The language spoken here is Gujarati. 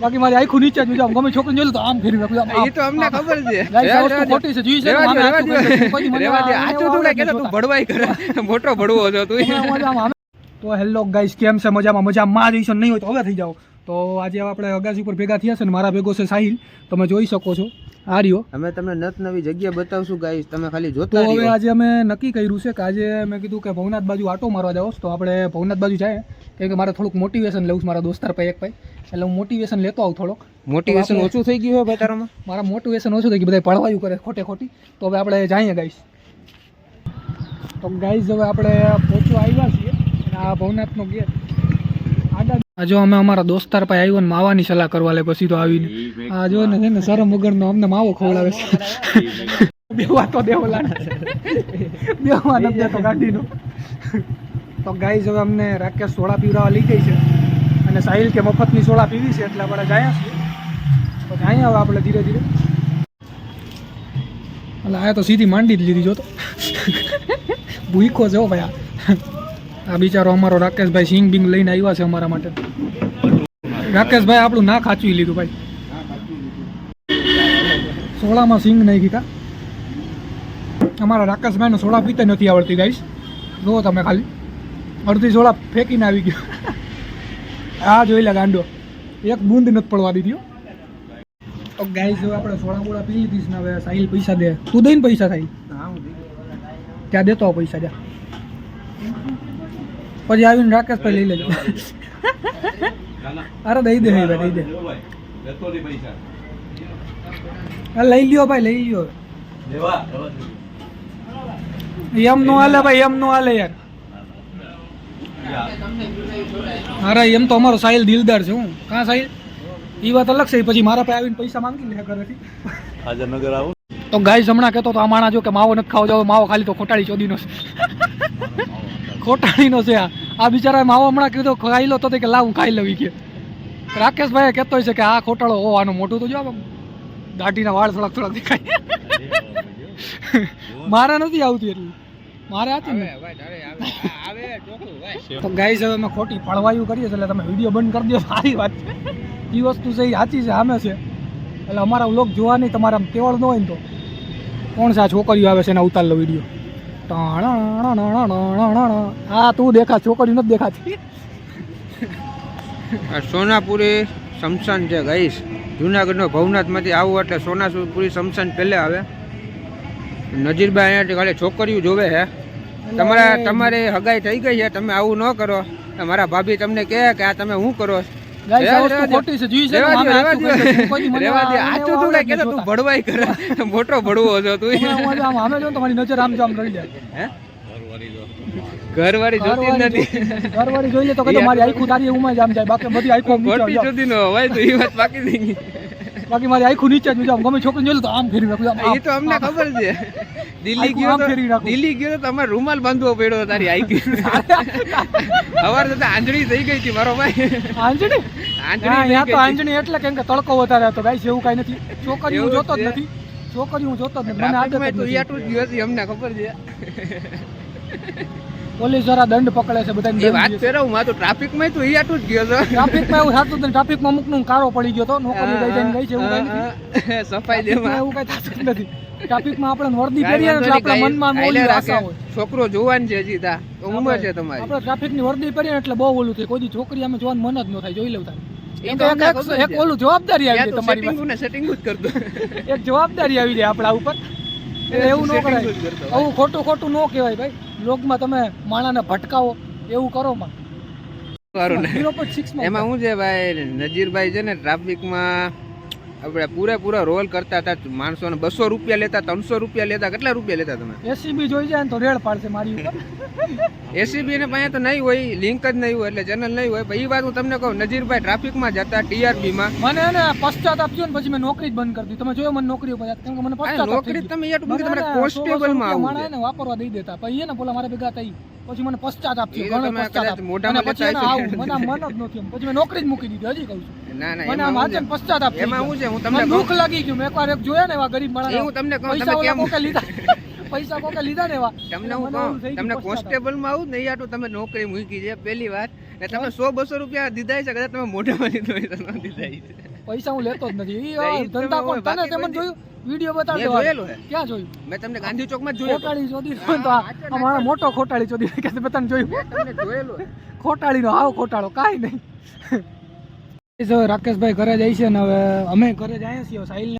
બાકી મારી આખું નીચે જ આમ ગમે છોકરી જોયું તો આમ ફેરવી નાખું. એ તો અમને ખબર છે. ખોટી છે જોઈ છે તું કે તું ભડવાઈ કરે. મોટો ભડવો છો તું. તો હેલો ગાઈસ કેમ છે? મજામાં મજામાં. જઈશું નહીં હોય તો હવે થઈ જાઓ. તો આજે આપણે અગાસી ઉપર ભેગા થયા છે ને મારા ભેગો છે સાહિલ. તમે જોઈ શકો છો. આ રહ્યો અમે તમને નત નવી જગ્યા બતાવશું ગાઈસ. તમે ખાલી તો જોતા હવે આજે અમે નક્કી કર્યું છે કે આજે મેં કીધું કે ભવનાથ બાજુ આટો મારવા જાવ તો આપણે ભવનાથ બાજુ જાય. કેમ કે મારે થોડુંક મોટિવેશન લેવું છે મારા દોસ્તાર પાસે એક ભાઈ. એટલે હું મોટિવેશન લેતો આવું થોડોક. મોટિવેશન ઓછું થઈ ગયું હોય ભાઈ તારામાં? મારા મોટિવેશન ઓછું થઈ ગયું. બધા પડવાયું કરે ખોટે ખોટી. તો હવે આપણે જઈએ ગાઈસ. તો ગાઈસ હવે આપણે પહોંચવા આવ્યા છીએ. આ ભવનાથનો ગેટ આ જો અમે અમારા દોસ્તાર પાસે આવ્યો ને માવાની સલાહ કરવા લે પછી તો આવીને. આ જો ને છે ને શરમ વગરનો અમને માવો ખવડાવે છે. બેવા તો દેવલા બેવા નથી દેતો ગાડીનો તો ગાઈસ હવે અમને રાકેશ સોડા પીવડાવવા લઈ ગઈ છે. અને સાહિલ કે મફતની સોડા પીવી છે એટલે આપણે ગયા તો જાય હવે આપણે ધીરે ધીરે. એટલે આ તો સીધી માંડી જ લીધી, જો તો. ભૂખો જો ભાઈ આ. બિચારો અમારો રાકેશભાઈ સિંગ બિંગ લઈને આવ્યા છે અમારા માટે. રાકેશભાઈ આપણું ના ખાચવી લીધું ભાઈ. સોળામાં સિંગ નહીં કીધા અમારા રાકેશભાઈને સોડા પીતે નથી આવડતી ગાઈશ જુઓ તમે ખાલી અડધી સોડા ફેંકીને આવી ગયો. આ જોઈ લે ગાંડો. એક બૂંદ નથી પડવા દીધી તો ગાઈસ હવે આપણે સોડા બોડા પી લીધી ને હવે સાહિલ પૈસા દે. તું દઈને પૈસા સાહિલ. ત્યાં દેતો પૈસા જા. પછી આવીને રાકેશ ભાઈ લઈ લેજો. અરે દઈ દે ભાઈ દઈ દે. લઈ લ્યો ભાઈ લઈ લ્યો. એમ નો હાલે ભાઈ એમ નો હાલે યાર. અરે એમ તો અમારો સાહિલ દિલદાર છે હું. કાં સાહિલ? એ વાત અલગ છે. પછી મારા પાસે આવીને પૈસા માંગી લે ઘરેથી. આજે નગર આવું. તો ગાય હમણાં કહેતો તો આ માણા જો કે માવો નથી ખાવ જાવ માવો ખાલી તો ખોટાડી ચોદીનો છે. ખોટાડીનો છે આ. આ બિચારા માવો હમણાં કીધું ખાઈ લો. તો કે લાવ હું ખાઈ લઉં. કે રાકેશભાઈ કહેતો હોય છે કે આ ખોટાળો હો આનું મોટું તો જો દાઢીના વાળ થોડાક થોડાક દેખાય. મારે નથી આવતી એટલી. મારે આતી ને. તો ગાઈસ હવે અમે ખોટી પડવાયું કરીએ છીએ એટલે તમે વીડિયો બંધ કરી દો સારી વાત છે. એ વસ્તુ છે એ સાચી છે સામે છે. એટલે અમારા લોક જોવા નહીં તમારે આમ કેવળ ન હોય ને તો. કોણ છે આ છોકરીઓ આવે છે એના ઉતારલો વીડિયો? હા તું દેખા છોકરી નથી દેખાતી સોનાપુરી સમસાન છે ગઈશ જુનાગઢનો ભવનાથમાંથી આવું એટલે સોનાપુરી સમસાન પહેલે આવે નજીરભાઈ અહીંયાથી ખાલી છોકરીઓ જોવે છે તમારા તમારી હગાઈ થઈ ગઈ છે તમે આવું ન કરો મારા ભાભી તમને કહે કે આ તમે શું કરો મોટો ભડવો છો તું. નજર આમ જો આમ રહી જાય ઘરવાળી જોતી નથી. ઘરવાળી જોઈ લે તો મારી આખું તારી એવું જ આમ જાય. બાકી બધી આખું જોતી. નો હોય તો એ વાત બાકી થઈ ગઈ. બાકી મારી આખું નીચે જ જાય. ગમે છોકરી જોયું તો આમ ફેરવી નાખું, એ તો અમને ખબર છે. દિલ્હી ગયો તો દિલ્હી ગયો તો તમારે રૂમાલ બાંધવો પડ્યો તારી આઈ સવાર થતા આંજળી થઈ ગઈ હતી મારો ભાઈ. આંજણી આંજળી હા, તો આંજણી એટલે કેમ કે તડકો વધારે હતો ગાઈસ એવું કઈ નથી. છોકરી હું જોતો જ નથી. છોકરી હું જોતો જ નથી. મને આદત તો. યાટું જ ગયો અમને ખબર છે. પોલીસવાળા દંડ પકડે છે બધાને એ વાત. ફેરવું માં તો ટ્રાફિકમાં તો યાટું જ ગયો ટ્રાફિકમાં એવું થતું હતું ટ્રાફિકમાં અમુકનું કારો પડી ગયો તો નોકરી ગઈ જઈને ગઈ છે એવું સફાઈ દેવા. એવું કઈ થતું નથી. ટ્રાફિકમાં આપણે વર્દી પહેરીએ એટલે આપણા મનમાં મોલી આશા હોય. છોકરો જોવાન છે હજી તા. ઉંમર છે તમારી. આપણે ટ્રાફિકની વર્દી પહેરીએ એટલે બહુ ઓલું થાય. કોઈ છોકરી અમે જોવાનું મન જ ન થાય. જોઈ લેવું એક-. ઓલું જવાબદારી આવી જાય તમારી સેટિંગ જ કરતો. એક જવાબદારી આવી જાય આપણા ઉપર. એટલે એવું ન કરાય. આવું ખોટું ખોટું ન કહેવાય ભાઈ. લોકમાં તમે માણાને ભટકાવો એવું કરો માં. એમાં શું છે ભાઈ? નજીરભાઈ છે ને ટ્રાફિકમાં આપણે પૂરેપૂરા રોલ કરતા હતા માણસોને બસો રૂપિયા લેતા ત્રણસો રૂપિયા લેતા કેટલા રૂપિયા લેતા તમે? એસીબી જોઈ જાય ને તો રેડ પાડશે મારી ઉપર. એસીબી ને પાસે તો નહીં હોય લિંક જ નહીં હોય એટલે ચેનલ નહીં હોય. એ વાત હું તમને કહું નજીરભાઈ ટ્રાફિકમાં જતા ટીઆરપી માં. મને એને પશ્ચાતાપ થયો ને પછી મેં નોકરી જ બંધ કરી દીધી. તમે જોયો મને નોકરી ઉપર કેમ કે મને પશ્ચાતાપ નોકરી તમે એટલું તમારે કોન્સ્ટેબલમાં 100 આવવું એને વાપરવા દઈ દેતા. પછી એને બોલા મારે ભેગા થઈ. પછી મને પશ્ચાતાપ થયો ઘણો પશ્ચાતાપ મોઢામાં પછી એને આવું મને મન જ નથી પછી મેં નોકરી જ મૂકી દીધી હજી કહું છું. ના ના મને આમ એમાં પશ્ચાતાપ એમાં ગયો. છે હું તમને કહું લાગી ગયું. મેં એકવાર એક જોયા ને એવા ગરીબ માણસ. હું તમને કહું પૈસા તમે કેમ કોકે લીધા? પૈસા કોકે લીધા ને એવા? તમને હું કહું તમને કોન્સ્ટેબલમાં આવું નહીં આટલું તમે નોકરી મૂકી છે પહેલી વાત. ને તમે સો બસો રૂપિયા દીધા છે કદાચ તમે મોઢામાં લીધો હોય તો ન દીધા છે. પૈસા હું લેતો જ નથી. ધંધા કોણ? તને જોયું? વીડિયો હે. ક્યાં જોયું? મેં તમને ગાંધી ચોકમાં માં જોયો. ખોટાળી ચોદી તો આ મોટો ખોટાળી ચોદી કે તમે તને જોયું. તમને જોયેલું. ખોટાળીનો આવો ખોટાળો કાઈ નહીં. જો રાકેશભાઈ ઘરે જાય છે ને હવે અમે ઘરે જાય છીએ સાહિલ